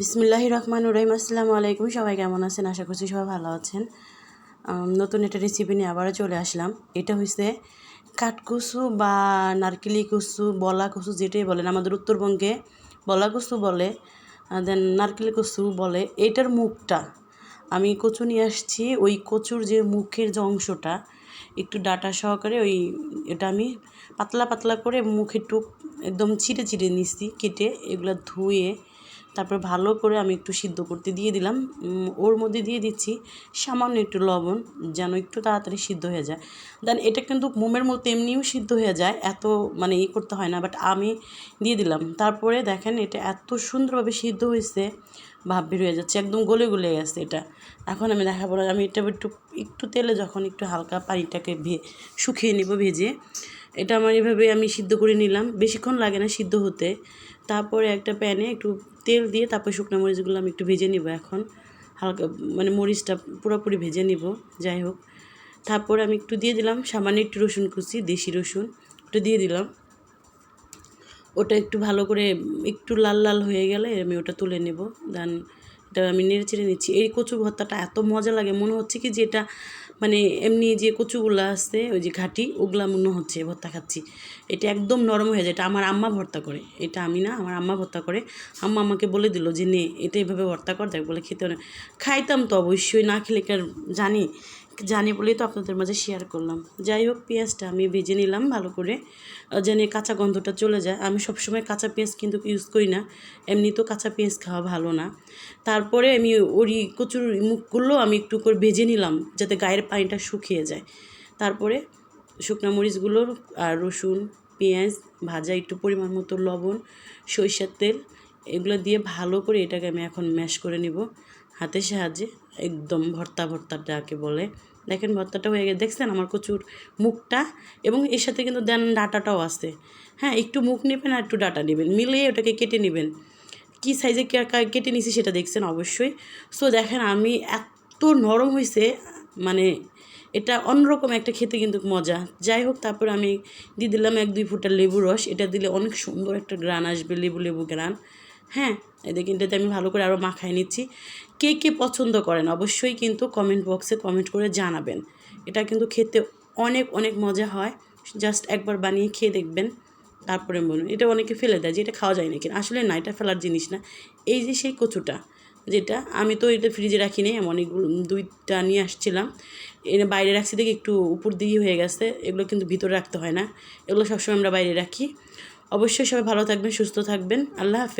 বিসমিল্লাহ রহমান রহিম, আসসালামু আলাইকুম। সবাই কেমন আছেন? আশা করছি সবাই ভালো আছেন। নতুন একটা রেসিপি নিয়ে আবারও চলে আসলাম। এটা হচ্ছে কাঠকুসু বা নারকেলি কুসু, বলা কুসু, যেটাই বলেন। আমাদের উত্তরবঙ্গে বলা কুসু বলে দেন নারকেলি কুসু বলে। এটার মুখটা, আমি কচু নিয়ে আসছি। ওই কচুর যে মুখের যে অংশটা, একটু ডাটা সহকারে ওই এটা আমি পাতলা পাতলা করে মুখে টুক একদম ছিঁড়ে ছিঁড়ে নিচ্ছি কেটে এগুলো ধুয়ে তারপর ভালো করে আমি একটু সিদ্ধ করতে দিয়ে দিলাম। ওর মধ্যে দিয়ে দিচ্ছি সামান্য একটু লবণ যেন একটু তাড়াতাড়ি সিদ্ধ হয়ে যায়। দেন এটা কিন্তু মোমের মতো এমনিও সিদ্ধ হয়ে যায় এত মানে ই করতে হয় না বাট আমি দিয়ে দিলাম। তারপরে দেখেন এটা এত সুন্দরভাবে সিদ্ধ হয়েছে ভাব বের হয়ে যাচ্ছে একদম গলে গলে গেছে এটা। এখন আমি দেখাবো না, আমি এটা একটু একটু তেলে যখন একটু হালকা পানিটাকে ভে শুকিয়ে নিব ভেজে এটা আমার এভাবে আমি সিদ্ধ করে নিলাম। বেশিক্ষণ লাগে না সিদ্ধ হতে। তারপরে একটা প্যানে একটু তেল দিয়ে তারপর শুকনো মরিচগুলো আমি একটু ভেজে নিব এখন। হালকা মানে মরিচটা পুরোপুরি ভেজে নিব, যাই হোক। তারপর আমি একটু দিয়ে দিলাম সামান্য একটু রসুন কুচি, দেশি রসুন, একটু দিয়ে দিলাম। ওটা একটু ভালো করে একটু লাল লাল হয়ে গেলে আমি ওটা তুলে নেব। দেন এটা আমি নেড়ে চেড়ে নিচ্ছি। এই কচু ভর্তাটা এত মজা লাগে, মনে হচ্ছে কি যে এটা মানে এমনি যে কচুগুলো আসছে ওই যে ঘাটি, ওগুলা মনে হচ্ছে ভর্তা খাচ্ছি। এটা একদম নরম হয়ে যায়। এটা আমার আম্মা ভর্তা করে। এটা আমি না, আমার আম্মা ভর্তা করে। আম্মা আমাকে বলে দিল যে, নে, এটা এভাবে ভর্তা কর, দেখ বলে খেতে খাইতাম তো অবশ্যই, না খেলে জানি? জানি বলেই তো আপনাদের মাঝে শেয়ার করলাম। যাই হোক, পেঁয়াজটা আমি ভেজে নিলাম ভালো করে। যেন কাঁচা গন্ধটা চলে যায়। আমি সবসময় কাঁচা পেঁয়াজ কিন্তু ইউজ করি না। এমনি তো কাঁচা পেঁয়াজ খাওয়া ভালো না। তারপরে আমি ওই কচুর মুখগুলো আমি একটু করে ভেজে নিলাম, যাতে গায়ের পানিটা শুকিয়ে যায়। তারপরে শুকনো মরিচগুলো আর রসুন, পেঁয়াজ, ভাজা একটু পরিমাণ মতো লবণ, সরিষার তেল, এগুলো দিয়ে ভালো করে এটাকে আমি এখন ম্যাশ করে নিব। হাতের সাহায্যে একদম ভর্তা ভর্তা ভর্তাটাকে বলে। দেখেন ভর্তাটা হয়ে গেছে। দেখছেন আমার কচুর মুখটা? এবং এর সাথে কিন্তু দেন ডাটাটাও আছে। হ্যাঁ একটু মুখ নেবেন আর একটু ডাটা নেবেন। মিলিয়ে ওটাকে কেটে নেবেন। কী সাইজে কেটে নিছি সেটা দেখছেন অবশ্যই। সো দেখেন আমি এত নরম হয়েছে মানে এটা অন্যরকম একটা খেতে কিন্তু মজা। যাই হোক, তারপর আমি দিয়ে দিলাম এক দুই ফুটা লেবু রস। এটা দিলে অনেক সুন্দর একটা গ্রান আসবে, লেবু লেবু গ্রান হ্যাঁ এদিকে আমি ভালো করে আরও মাখাই নিচ্ছি। কে কে পছন্দ করেন অবশ্যই কিন্তু কমেন্ট বক্সে কমেন্ট করে জানাবেন। এটা কিন্তু খেতে অনেক অনেক মজা হয়। জাস্ট একবার বানিয়ে খেয়ে দেখবেন। তারপরে বলুন এটা অনেকে ফেলে দেয় যে এটা খাওয়া যায় না কিনা আসলে না, এটা ফেলার জিনিস না। এই যে সেই কচুটা, যেটা আমি তো এটা ফ্রিজে রাখি নি অনেকগুলো, দুইটা নিয়ে আসছিলাম। এনে বাইরে রাখছি দেখি একটু উপর দিয়ে হয়ে গেছে। এগুলো কিন্তু ভিতরে রাখতে হয় না। এগুলো সবসময় আমরা বাইরে রাখি। অবশ্যই সবাই ভালো থাকবেন, সুস্থ থাকবেন। আল্লাহ হাফেজ।